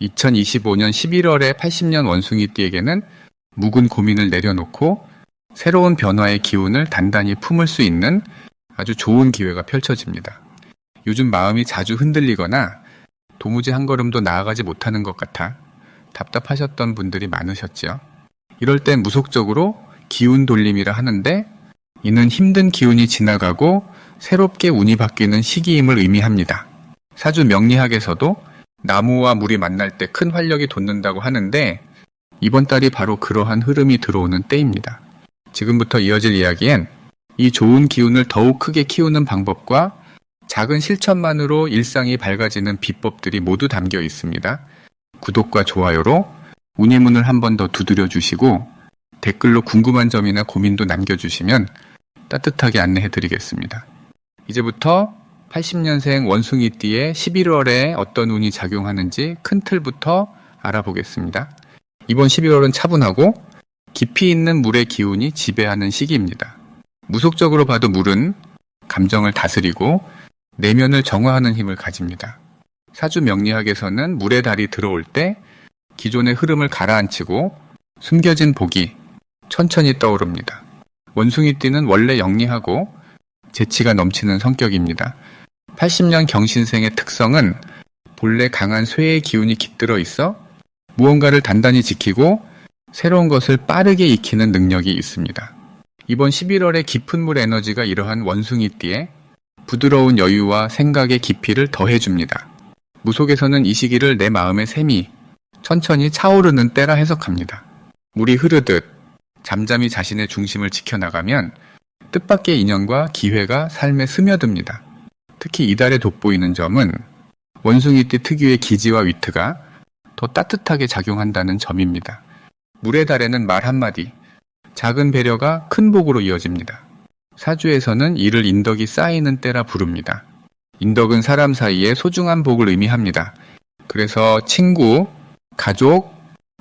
2025년 11월에 80년 원숭이띠에게는 묵은 고민을 내려놓고 새로운 변화의 기운을 단단히 품을 수 있는 아주 좋은 기회가 펼쳐집니다. 요즘 마음이 자주 흔들리거나 도무지 한 걸음도 나아가지 못하는 것 같아 답답하셨던 분들이 많으셨죠. 이럴 땐 무속적으로 기운 돌림이라 하는데 이는 힘든 기운이 지나가고 새롭게 운이 바뀌는 시기임을 의미합니다. 사주 명리학에서도 나무와 물이 만날 때 큰 활력이 돋는다고 하는데 이번 달이 바로 그러한 흐름이 들어오는 때입니다. 지금부터 이어질 이야기엔 이 좋은 기운을 더욱 크게 키우는 방법과 작은 실천만으로 일상이 밝아지는 비법들이 모두 담겨 있습니다. 구독과 좋아요로 운의 문을 한 번 더 두드려 주시고 댓글로 궁금한 점이나 고민도 남겨주시면 따뜻하게 안내해 드리겠습니다. 이제부터 80년생 원숭이띠의 11월에 어떤 운이 작용하는지 큰 틀부터 알아보겠습니다. 이번 11월은 차분하고 깊이 있는 물의 기운이 지배하는 시기입니다. 무속적으로 봐도 물은 감정을 다스리고 내면을 정화하는 힘을 가집니다. 사주 명리학에서는 물의 달이 들어올 때 기존의 흐름을 가라앉히고 숨겨진 복이 천천히 떠오릅니다. 원숭이띠는 원래 영리하고 재치가 넘치는 성격입니다. 80년 경신생의 특성은 본래 강한 쇠의 기운이 깃들어 있어 무언가를 단단히 지키고 새로운 것을 빠르게 익히는 능력이 있습니다. 이번 11월의 깊은 물 에너지가 이러한 원숭이띠에 부드러운 여유와 생각의 깊이를 더해줍니다. 무속에서는 이 시기를 내 마음의 샘이 천천히 차오르는 때라 해석합니다. 물이 흐르듯 잠잠히 자신의 중심을 지켜나가면 뜻밖의 인연과 기회가 삶에 스며듭니다. 특히 이달에 돋보이는 점은 원숭이띠 특유의 기지와 위트가 더 따뜻하게 작용한다는 점입니다. 물의 달에는 말 한마디, 작은 배려가 큰 복으로 이어집니다. 사주에서는 이를 인덕이 쌓이는 때라 부릅니다. 인덕은 사람 사이에 소중한 복을 의미합니다. 그래서 친구, 가족,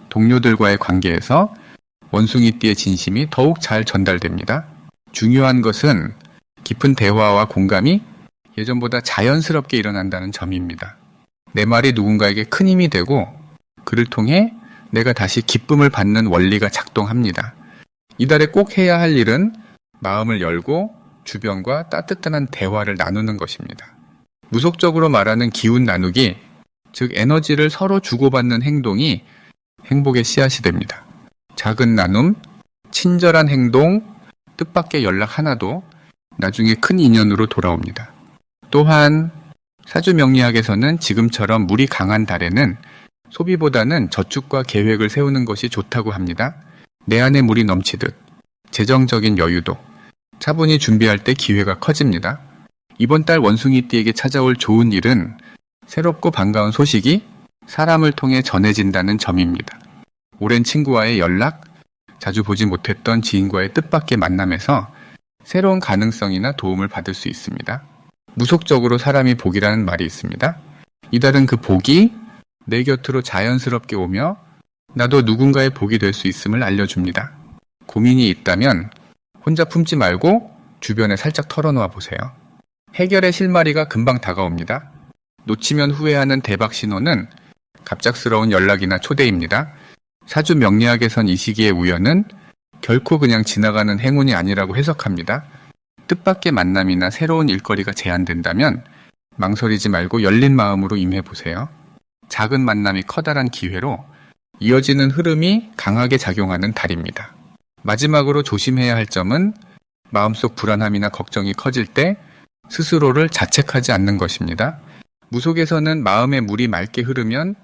동료들과의 관계에서 원숭이띠의 진심이 더욱 잘 전달됩니다. 중요한 것은 깊은 대화와 공감이 예전보다 자연스럽게 일어난다는 점입니다. 내 말이 누군가에게 큰 힘이 되고 그를 통해 내가 다시 기쁨을 받는 원리가 작동합니다. 이달에 꼭 해야 할 일은 마음을 열고 주변과 따뜻한 대화를 나누는 것입니다. 무속적으로 말하는 기운 나누기, 즉 에너지를 서로 주고받는 행동이 행복의 씨앗이 됩니다. 작은 나눔, 친절한 행동, 뜻밖의 연락 하나도 나중에 큰 인연으로 돌아옵니다. 또한 사주 명리학에서는 지금처럼 물이 강한 달에는 소비보다는 저축과 계획을 세우는 것이 좋다고 합니다. 내 안에 물이 넘치듯 재정적인 여유도 차분히 준비할 때 기회가 커집니다. 이번 달 원숭이띠에게 찾아올 좋은 일은 새롭고 반가운 소식이 사람을 통해 전해진다는 점입니다. 오랜 친구와의 연락, 자주 보지 못했던 지인과의 뜻밖의 만남에서 새로운 가능성이나 도움을 받을 수 있습니다. 무속적으로 사람이 복이라는 말이 있습니다. 이달은 그 복이 내 곁으로 자연스럽게 오며 나도 누군가의 복이 될 수 있음을 알려줍니다. 고민이 있다면 혼자 품지 말고 주변에 살짝 털어놓아 보세요. 해결의 실마리가 금방 다가옵니다. 놓치면 후회하는 대박 신호는 갑작스러운 연락이나 초대입니다. 사주 명리학에선 이 시기의 우연은 결코 그냥 지나가는 행운이 아니라고 해석합니다. 뜻밖의 만남이나 새로운 일거리가 제한된다면 망설이지 말고 열린 마음으로 임해 보세요. 작은 만남이 커다란 기회로 이어지는 흐름이 강하게 작용하는 달입니다. 마지막으로 조심해야 할 점은 마음속 불안함이나 걱정이 커질 때 스스로를 자책하지 않는 것입니다. 무속에서는 마음의 물이 맑게 흐르면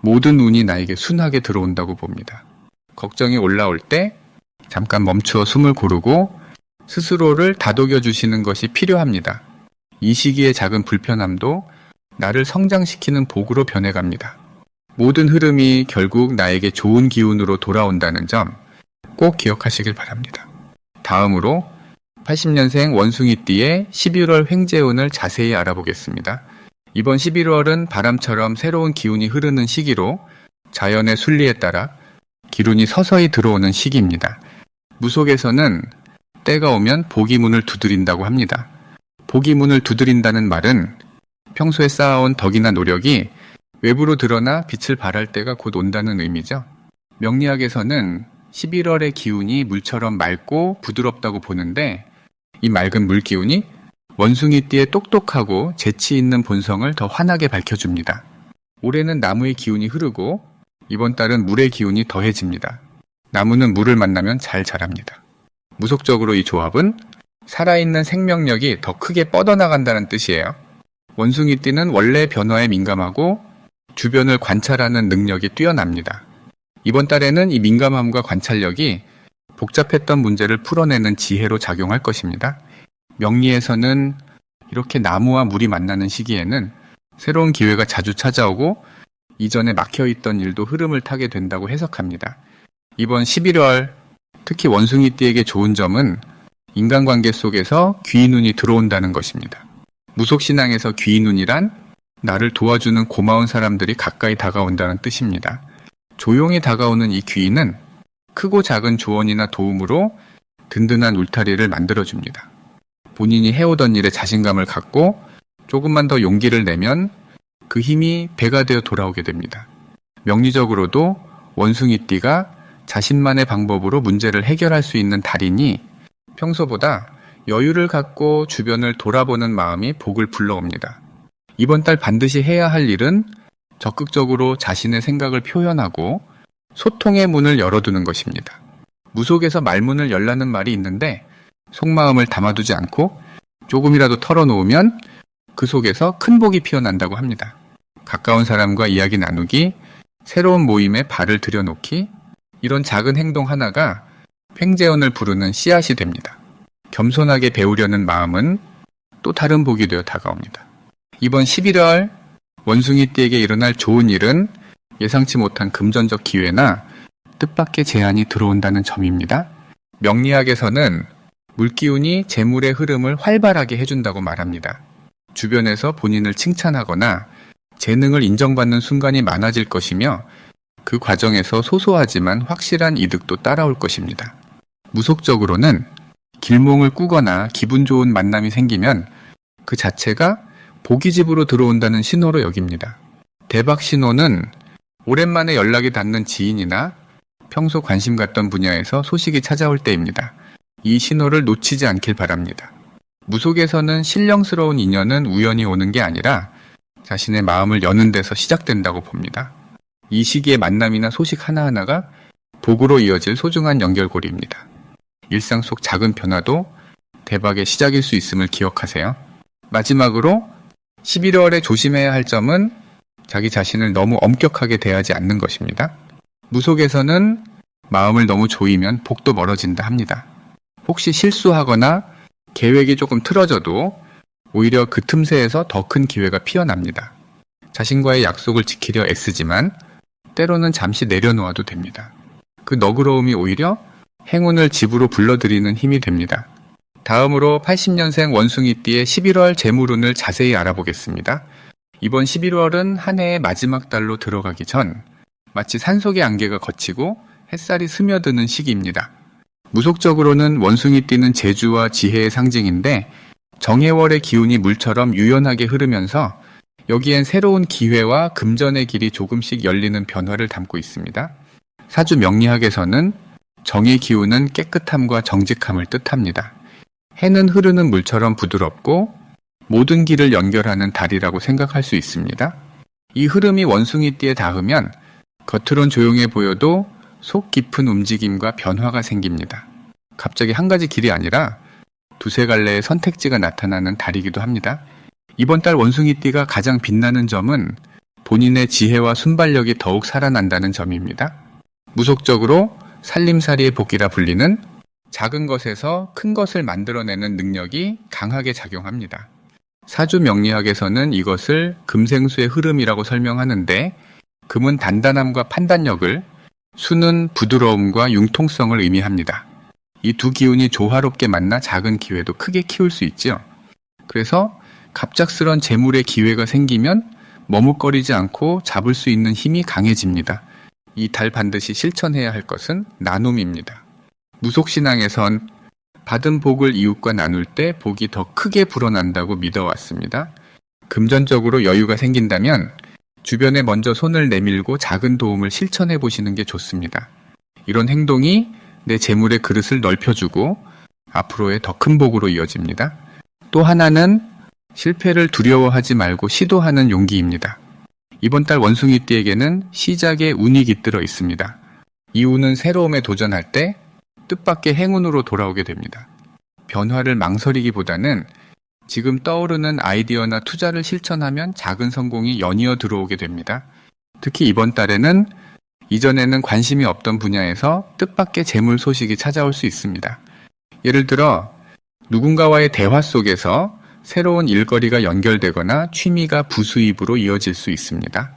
모든 운이 나에게 순하게 들어온다고 봅니다. 걱정이 올라올 때 잠깐 멈추어 숨을 고르고 스스로를 다독여 주시는 것이 필요합니다. 이 시기의 작은 불편함도 나를 성장시키는 복으로 변해갑니다. 모든 흐름이 결국 나에게 좋은 기운으로 돌아온다는 점 꼭 기억하시길 바랍니다. 다음으로 80년생 원숭이띠의 11월 횡재운을 자세히 알아보겠습니다. 이번 11월은 바람처럼 새로운 기운이 흐르는 시기로 자연의 순리에 따라 기운이 서서히 들어오는 시기입니다. 무속에서는 때가 오면 복이 문을 두드린다고 합니다. 복이 문을 두드린다는 말은 평소에 쌓아온 덕이나 노력이 외부로 드러나 빛을 발할 때가 곧 온다는 의미죠. 명리학에서는 11월의 기운이 물처럼 맑고 부드럽다고 보는데 이 맑은 물 기운이 원숭이띠의 똑똑하고 재치 있는 본성을 더 환하게 밝혀줍니다. 올해는 나무의 기운이 흐르고 이번 달은 물의 기운이 더해집니다. 나무는 물을 만나면 잘 자랍니다. 무속적으로 이 조합은 살아있는 생명력이 더 크게 뻗어나간다는 뜻이에요. 원숭이 띠는 원래 변화에 민감하고 주변을 관찰하는 능력이 뛰어납니다. 이번 달에는 이 민감함과 관찰력이 복잡했던 문제를 풀어내는 지혜로 작용할 것입니다. 명리에서는 이렇게 나무와 물이 만나는 시기에는 새로운 기회가 자주 찾아오고 이전에 막혀있던 일도 흐름을 타게 된다고 해석합니다. 이번 11월 특히 원숭이띠에게 좋은 점은 인간관계 속에서 귀인운이 들어온다는 것입니다. 무속신앙에서 귀인운이란 나를 도와주는 고마운 사람들이 가까이 다가온다는 뜻입니다. 조용히 다가오는 이 귀인은 크고 작은 조언이나 도움으로 든든한 울타리를 만들어줍니다. 본인이 해오던 일에 자신감을 갖고 조금만 더 용기를 내면 그 힘이 배가 되어 돌아오게 됩니다. 명리적으로도 원숭이띠가 자신만의 방법으로 문제를 해결할 수 있는 달이니 평소보다 여유를 갖고 주변을 돌아보는 마음이 복을 불러옵니다. 이번 달 반드시 해야 할 일은 적극적으로 자신의 생각을 표현하고 소통의 문을 열어두는 것입니다. 무속에서 말문을 열라는 말이 있는데 속마음을 담아두지 않고 조금이라도 털어놓으면 그 속에서 큰 복이 피어난다고 합니다. 가까운 사람과 이야기 나누기, 새로운 모임에 발을 들여놓기, 이런 작은 행동 하나가 횡재원을 부르는 씨앗이 됩니다. 겸손하게 배우려는 마음은 또 다른 복이 되어 다가옵니다. 이번 11월 원숭이띠에게 일어날 좋은 일은 예상치 못한 금전적 기회나 뜻밖의 제안이 들어온다는 점입니다. 명리학에서는 물기운이 재물의 흐름을 활발하게 해준다고 말합니다. 주변에서 본인을 칭찬하거나 재능을 인정받는 순간이 많아질 것이며 그 과정에서 소소하지만 확실한 이득도 따라올 것입니다. 무속적으로는 길몽을 꾸거나 기분 좋은 만남이 생기면 그 자체가 보기집으로 들어온다는 신호로 여깁니다. 대박 신호는 오랜만에 연락이 닿는 지인이나 평소 관심 갖던 분야에서 소식이 찾아올 때입니다. 이 신호를 놓치지 않길 바랍니다. 무속에서는 신령스러운 인연은 우연히 오는 게 아니라 자신의 마음을 여는 데서 시작된다고 봅니다. 이 시기의 만남이나 소식 하나하나가 복으로 이어질 소중한 연결고리입니다. 일상 속 작은 변화도 대박의 시작일 수 있음을 기억하세요. 마지막으로 11월에 조심해야 할 점은 자기 자신을 너무 엄격하게 대하지 않는 것입니다. 무속에서는 마음을 너무 조이면 복도 멀어진다 합니다. 혹시 실수하거나 계획이 조금 틀어져도 오히려 그 틈새에서 더 큰 기회가 피어납니다. 자신과의 약속을 지키려 애쓰지만 때로는 잠시 내려놓아도 됩니다. 그 너그러움이 오히려 행운을 집으로 불러들이는 힘이 됩니다. 다음으로 80년생 원숭이띠의 11월 재물운을 자세히 알아보겠습니다. 이번 11월은 한 해의 마지막 달로 들어가기 전 마치 산속의 안개가 걷히고 햇살이 스며드는 시기입니다. 무속적으로는 원숭이띠는 재주와 지혜의 상징인데 정해월의 기운이 물처럼 유연하게 흐르면서 여기엔 새로운 기회와 금전의 길이 조금씩 열리는 변화를 담고 있습니다. 사주 명리학에서는 정의 기운은 깨끗함과 정직함을 뜻합니다. 해는 흐르는 물처럼 부드럽고 모든 길을 연결하는 달이라고 생각할 수 있습니다. 이 흐름이 원숭이띠에 닿으면 겉으론 조용해 보여도 속 깊은 움직임과 변화가 생깁니다. 갑자기 한 가지 길이 아니라 두세 갈래의 선택지가 나타나는 달이기도 합니다. 이번 달 원숭이띠가 가장 빛나는 점은 본인의 지혜와 순발력이 더욱 살아난다는 점입니다. 무속적으로 살림살이의 복이라 불리는 작은 것에서 큰 것을 만들어내는 능력이 강하게 작용합니다. 사주 명리학에서는 이것을 금생수의 흐름이라고 설명하는데 금은 단단함과 판단력을 수는 부드러움과 융통성을 의미합니다. 이 두 기운이 조화롭게 만나 작은 기회도 크게 키울 수 있죠. 그래서 갑작스런 재물의 기회가 생기면 머뭇거리지 않고 잡을 수 있는 힘이 강해집니다. 이 달 반드시 실천해야 할 것은 나눔입니다. 무속신앙에선 받은 복을 이웃과 나눌 때 복이 더 크게 불어난다고 믿어왔습니다. 금전적으로 여유가 생긴다면 주변에 먼저 손을 내밀고 작은 도움을 실천해 보시는 게 좋습니다. 이런 행동이 내 재물의 그릇을 넓혀주고 앞으로의 더 큰 복으로 이어집니다. 또 하나는 실패를 두려워하지 말고 시도하는 용기입니다. 이번 달 원숭이띠에게는 시작에 운이 깃들어 있습니다. 이 운은 새로움에 도전할 때 뜻밖의 행운으로 돌아오게 됩니다. 변화를 망설이기보다는 지금 떠오르는 아이디어나 투자를 실천하면 작은 성공이 연이어 들어오게 됩니다. 특히 이번 달에는 이전에는 관심이 없던 분야에서 뜻밖의 재물 소식이 찾아올 수 있습니다. 예를 들어 누군가와의 대화 속에서 새로운 일거리가 연결되거나 취미가 부수입으로 이어질 수 있습니다.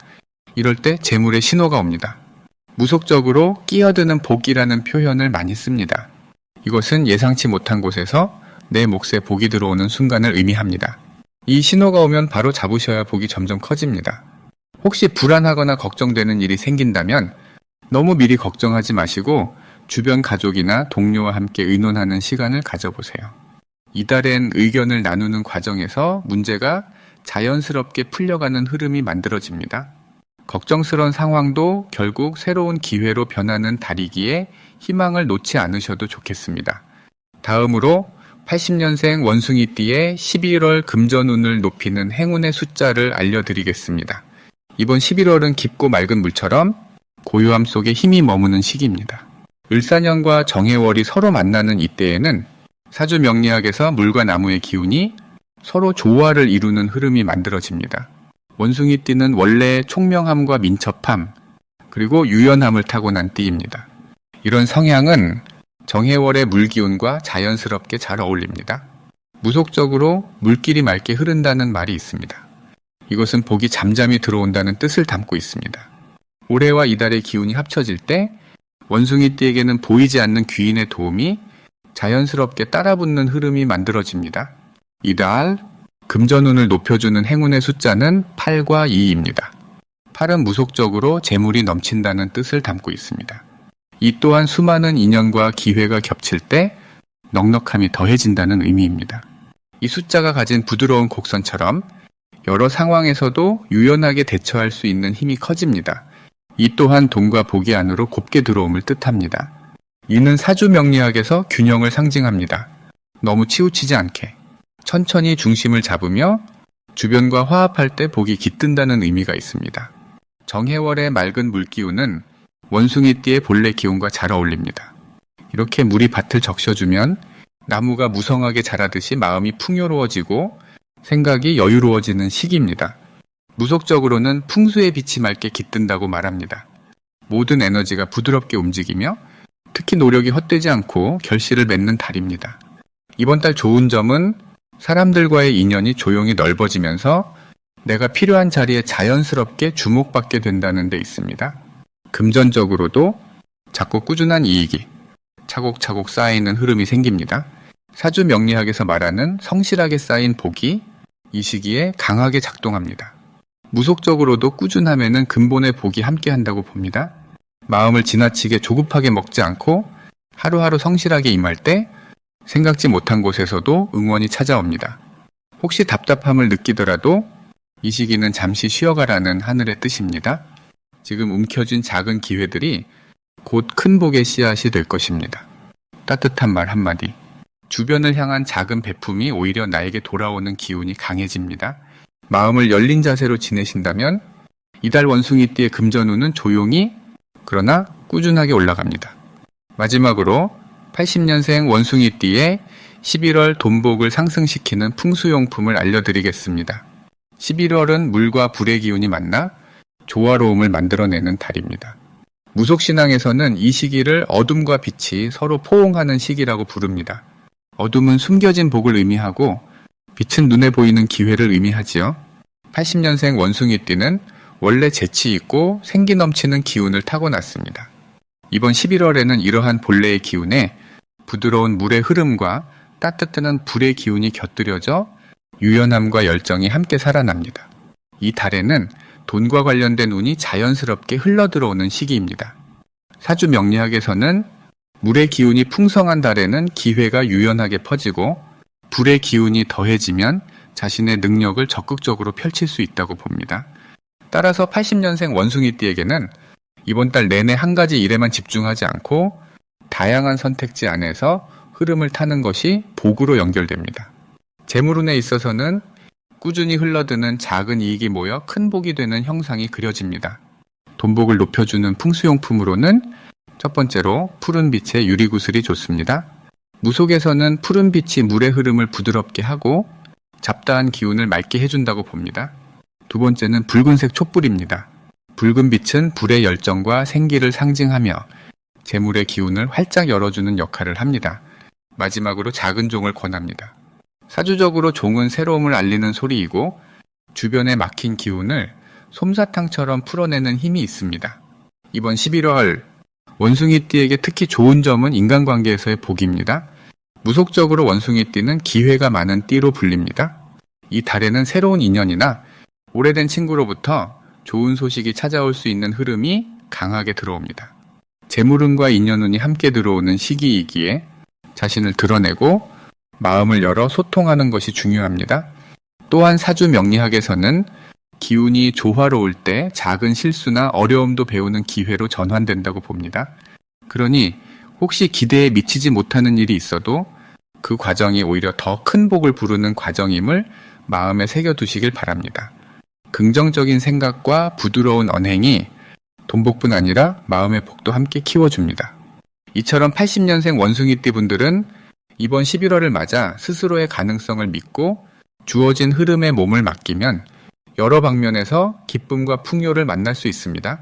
이럴 때 재물의 신호가 옵니다. 무속적으로 끼어드는 복이라는 표현을 많이 씁니다. 이것은 예상치 못한 곳에서 내 몫에 복이 들어오는 순간을 의미합니다. 이 신호가 오면 바로 잡으셔야 복이 점점 커집니다. 혹시 불안하거나 걱정되는 일이 생긴다면 너무 미리 걱정하지 마시고 주변 가족이나 동료와 함께 의논하는 시간을 가져보세요. 이달엔 의견을 나누는 과정에서 문제가 자연스럽게 풀려가는 흐름이 만들어집니다. 걱정스러운 상황도 결국 새로운 기회로 변하는 달이기에 희망을 놓지 않으셔도 좋겠습니다. 다음으로 80년생 원숭이띠의 11월 금전운을 높이는 행운의 숫자를 알려드리겠습니다. 이번 11월은 깊고 맑은 물처럼 고요함 속에 힘이 머무는 시기입니다. 을사년과 정해월이 서로 만나는 이때에는 사주 명리학에서 물과 나무의 기운이 서로 조화를 이루는 흐름이 만들어집니다. 원숭이 띠는 원래 총명함과 민첩함, 그리고 유연함을 타고난 띠입니다. 이런 성향은 정해월의 물기운과 자연스럽게 잘 어울립니다. 무속적으로 물길이 맑게 흐른다는 말이 있습니다. 이것은 복이 잠잠히 들어온다는 뜻을 담고 있습니다. 올해와 이달의 기운이 합쳐질 때 원숭이띠에게는 보이지 않는 귀인의 도움이 자연스럽게 따라붙는 흐름이 만들어집니다. 이달 금전운을 높여주는 행운의 숫자는 8과 2입니다. 8은 무속적으로 재물이 넘친다는 뜻을 담고 있습니다. 이 또한 수많은 인연과 기회가 겹칠 때 넉넉함이 더해진다는 의미입니다. 이 숫자가 가진 부드러운 곡선처럼 여러 상황에서도 유연하게 대처할 수 있는 힘이 커집니다. 이 또한 돈과 복이 안으로 곱게 들어옴을 뜻합니다. 이는 사주 명리학에서 균형을 상징합니다. 너무 치우치지 않게 천천히 중심을 잡으며 주변과 화합할 때 복이 깃든다는 의미가 있습니다. 정해월의 맑은 물기운은 원숭이띠의 본래 기운과 잘 어울립니다. 이렇게 물이 밭을 적셔주면 나무가 무성하게 자라듯이 마음이 풍요로워지고 생각이 여유로워지는 시기입니다. 무속적으로는 풍수의 빛이 맑게 깃든다고 말합니다. 모든 에너지가 부드럽게 움직이며 특히 노력이 헛되지 않고 결실을 맺는 달입니다. 이번 달 좋은 점은 사람들과의 인연이 조용히 넓어지면서 내가 필요한 자리에 자연스럽게 주목받게 된다는 데 있습니다. 금전적으로도 작고 꾸준한 이익이 차곡차곡 쌓이는 흐름이 생깁니다. 사주 명리학에서 말하는 성실하게 쌓인 복이 이 시기에 강하게 작동합니다. 무속적으로도 꾸준함에는 근본의 복이 함께 한다고 봅니다. 마음을 지나치게 조급하게 먹지 않고 하루하루 성실하게 임할 때 생각지 못한 곳에서도 응원이 찾아옵니다. 혹시 답답함을 느끼더라도 이 시기는 잠시 쉬어가라는 하늘의 뜻입니다. 지금 움켜쥔 작은 기회들이 곧 큰 복의 씨앗이 될 것입니다. 따뜻한 말 한마디. 주변을 향한 작은 배품이 오히려 나에게 돌아오는 기운이 강해집니다. 마음을 열린 자세로 지내신다면 이달 원숭이띠의 금전운은 조용히 그러나 꾸준하게 올라갑니다. 마지막으로 80년생 원숭이띠의 11월 돈복을 상승시키는 풍수용품을 알려드리겠습니다. 11월은 물과 불의 기운이 만나 조화로움을 만들어내는 달입니다. 무속신앙에서는 이 시기를 어둠과 빛이 서로 포옹하는 시기라고 부릅니다. 어둠은 숨겨진 복을 의미하고 빛은 눈에 보이는 기회를 의미하지요. 80년생 원숭이띠는 원래 재치 있고 생기 넘치는 기운을 타고났습니다. 이번 11월에는 이러한 본래의 기운에 부드러운 물의 흐름과 따뜻한 불의 기운이 곁들여져 유연함과 열정이 함께 살아납니다. 이 달에는 돈과 관련된 운이 자연스럽게 흘러들어오는 시기입니다. 사주 명리학에서는 물의 기운이 풍성한 달에는 기회가 유연하게 퍼지고 불의 기운이 더해지면 자신의 능력을 적극적으로 펼칠 수 있다고 봅니다. 따라서 80년생 원숭이띠에게는 이번 달 내내 한 가지 일에만 집중하지 않고 다양한 선택지 안에서 흐름을 타는 것이 복으로 연결됩니다. 재물운에 있어서는 꾸준히 흘러드는 작은 이익이 모여 큰 복이 되는 형상이 그려집니다. 돈복을 높여주는 풍수용품으로는 첫 번째로 푸른 빛의 유리구슬이 좋습니다. 무속에서는 푸른 빛이 물의 흐름을 부드럽게 하고 잡다한 기운을 맑게 해준다고 봅니다. 두 번째는 붉은색 촛불입니다. 붉은 빛은 불의 열정과 생기를 상징하며 재물의 기운을 활짝 열어주는 역할을 합니다. 마지막으로 작은 종을 권합니다. 사주적으로 종은 새로움을 알리는 소리이고 주변에 막힌 기운을 솜사탕처럼 풀어내는 힘이 있습니다. 이번 11월 원숭이띠에게 특히 좋은 점은 인간관계에서의 복입니다. 무속적으로 원숭이띠는 기회가 많은 띠로 불립니다. 이 달에는 새로운 인연이나 오래된 친구로부터 좋은 소식이 찾아올 수 있는 흐름이 강하게 들어옵니다. 재물운과 인연운이 함께 들어오는 시기이기에 자신을 드러내고 마음을 열어 소통하는 것이 중요합니다. 또한 사주 명리학에서는 기운이 조화로울 때 작은 실수나 어려움도 배우는 기회로 전환된다고 봅니다. 그러니 혹시 기대에 미치지 못하는 일이 있어도 그 과정이 오히려 더 큰 복을 부르는 과정임을 마음에 새겨두시길 바랍니다. 긍정적인 생각과 부드러운 언행이 돈복뿐 아니라 마음의 복도 함께 키워줍니다. 이처럼 80년생 원숭이띠 분들은 이번 11월을 맞아 스스로의 가능성을 믿고 주어진 흐름에 몸을 맡기면 여러 방면에서 기쁨과 풍요를 만날 수 있습니다.